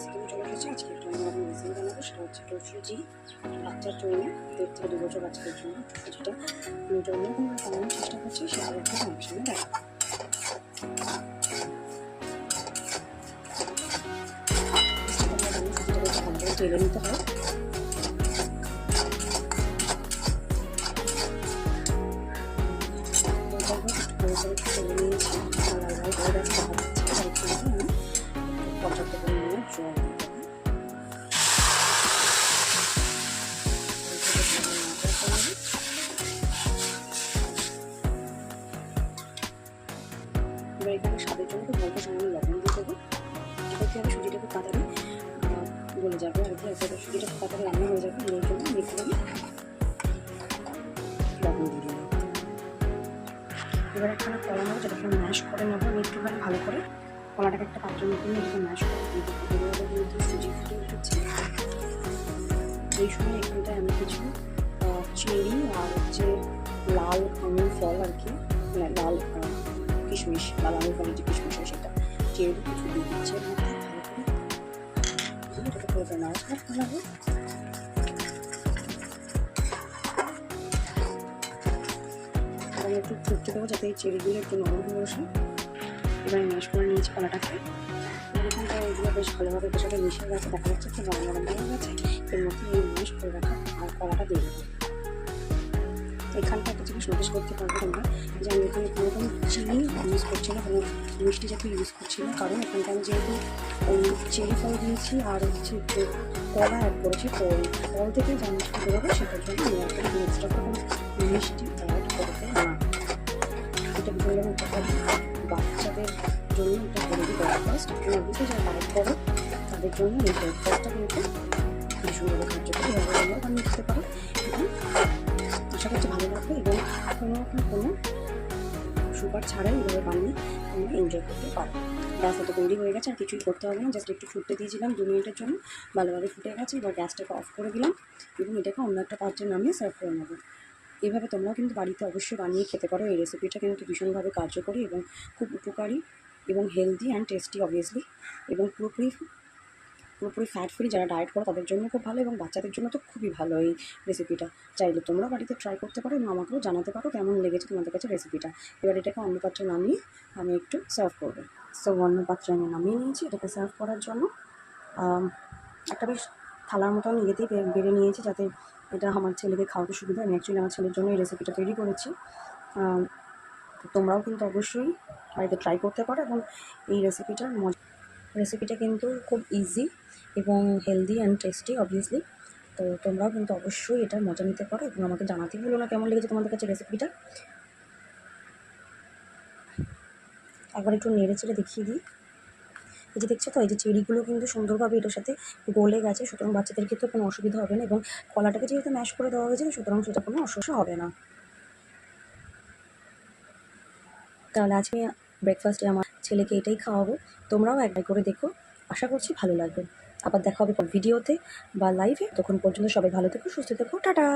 Recipe চলে এসেছে। আজকে একটা অন্যরকম রেসিপি বানাবো, সেটা হচ্ছে একটু বাচ্চার জন্য, দেড় থেকে দু বছর বাচ্চাদের জন্য কিছুটা আমি এটা অন্যরকম বানানোর চেষ্টা করছি, সে আলোটা আমার সামনে দেখা। তেলে নিতে হয় তেলে নিয়েছি লাল এবার এখানে স্বাদের জন্য খুব অল্প সামান্য লবণ দিয়ে দেবো। এটাতে আমি সুজিটা খুব গলে যাবে আর কি। সুজিটা খুব তাড়াতাড়ি রান্না হয়ে যাবে। এর জন্য একটু আমি লবণ দিয়ে দিলাম এবার একখানা কলা নেব, যেটাকে আমি ম্যাশ করে নেব আমি একটুখানি ভালো করে। কলাটাকে একটা পাত্রের মধ্যে এটাকে ম্যাশ করে দিয়ে সুজি ফুটে উঠেছে। এই সময় এখানটায় আমি কিছু চেরি আর হচ্ছে লাল আঙুর ফল আর কি। মানে লাল কিশমিশ লাল আঙুর ফলের যে কিশমিশ হয় সেটা চেরি কিছু দিয়ে দিচ্ছে। এটাকে পুরো একটু দেবো যাতে এই চেরিগুলো একটু নরম হয়ে বসে এবার ম্যাশ করে নিয়েছি কলাটাকে। এখানটা এগুলো বেশ ভালোভাবে এটার সাথে মিশে গেছে, দেখা যাচ্ছে খুব নরম নরম হয়ে গেছে এর মধ্যে এই ম্যাশ করে রাখা আর কলাটা দিয়ে দেবো। এখানটা একটা জিনিস নোটিস করতে পারব তোমরা। যে আমি এখানে কোনো রকম চিনি ইউজ করছি না, কোনো মিষ্টি জাতীয় ইউজ করছি না। কারণ এখানটা আমি যেহেতু ওই চেরি ফল দিয়েছি আর হচ্ছে একটু কলা অ্যাড করেছি, তো ফল থেকে যা মিষ্টি বেরোবে সেটার জন্য আমি এখানে এক্সট্রা কোনো মিষ্টি অ্যাড করতে না। এটা ভীষণ উপকার বাচ্চাদের জন্য একটা হেলদি ব্রেকফাস্ট অবশ্যই যারা ডায়েট করে, তাদের জন্য এই ব্রেকফাস্টটা কিন্তু ভীষণভাবে কার্যকরী। এভাবে তোমরাও বানিয়ে খেতে পারো। এবং আশা করছি ভালো লাগবে এবং কোনো রকম কোনো সুগার ছাড়াই এভাবে বানিয়ে তোমরা এনজয় করতে পারো। ব্যাস এটা তৈরি হয়ে গেছে, আর কিছুই করতে হবে না জাস্ট একটু ফুটতে দিয়েছিলাম দু মিনিটের জন্য, ভালোভাবে ফুটে গেছে, এবার গ্যাসটাকে অফ করে দিলাম, এবং এটাকে অন্য একটা পাত্রে নামিয়ে সার্ভ করে নেব। এভাবে তোমরাও কিন্তু বাড়িতে অবশ্যই বানিয়ে খেতে পারো, এই রেসিপিটা কিন্তু ভীষণভাবে কার্যকরী এবং খুব উপকারী এবং হেলদি অ্যান্ড টেস্টি অবভিয়াসলি এবং পুরোপুরি পুরোপুরি ফ্যাট ফ্রি যারা ডায়েট করো তাদের জন্য খুব ভালো এবং বাচ্চাদের জন্য তো খুবই ভালো এই রেসিপিটা চাইলে তোমরা বাড়িতে ট্রাই করতে পারো এবং আমাকেও জানাতে পারো কেমন লেগেছে তোমাদের কাছে রেসিপিটা এবার এটাকে অন্য পাত্রে নামিয়ে আমি একটু সার্ভ করব। সো অন্য পাত্রে আমি নামিয়ে নিয়েছি এটাকে সার্ভ করার জন্য। একটা বেশ থালার মতন ইয়েতেই বেড়ে নিয়েছি যাতে এটা আমার ছেলেকে খাওয়াতে সুবিধা আমি অ্যাকচুয়ালি আমার ছেলের জন্য এই রেসিপিটা তৈরি করেছি। তোমরাও কিন্তু অবশ্যই বাড়িতে ট্রাই করতে পারো এবং এই রেসিপিটার রেসিপিটা কিন্তু খুব ইজি এবং হেলদি অ্যান্ড টেস্টি অবভিয়াসলি তো তোমরাও কিন্তু অবশ্যই এটার মজা নিতে পারো এবং আমাকে জানাতে ভুলো না কেমন লেগেছে তোমাদের কাছে রেসিপিটা একবার একটু নেড়ে চেড়ে দেখিয়ে দিই। এই যে দেখছ তো, এই যে চেরিগুলো কিন্তু সুন্দরভাবে এটার সাথে গলে গেছে, সুতরাং বাচ্চাদের ক্ষেত্রে কোনো অসুবিধা হবে না এবং কলাটাকে যেহেতু ম্যাশ করে দেওয়া হয়েছে সুতরাং সেটা কোনো অসুবিধা হবে না। তাহলে আজকে ব্রেকফাস্টে আমার ছেলেকে এটাই খাওয়াবো। তোমরাও একবার করে দেখো। আশা করছি ভালো লাগবে। আবার দেখা হবে ভিডিওতে বা লাইভে তখন পর্যন্ত সবাই ভালো থেকো সুস্থ থেকো। টাটা!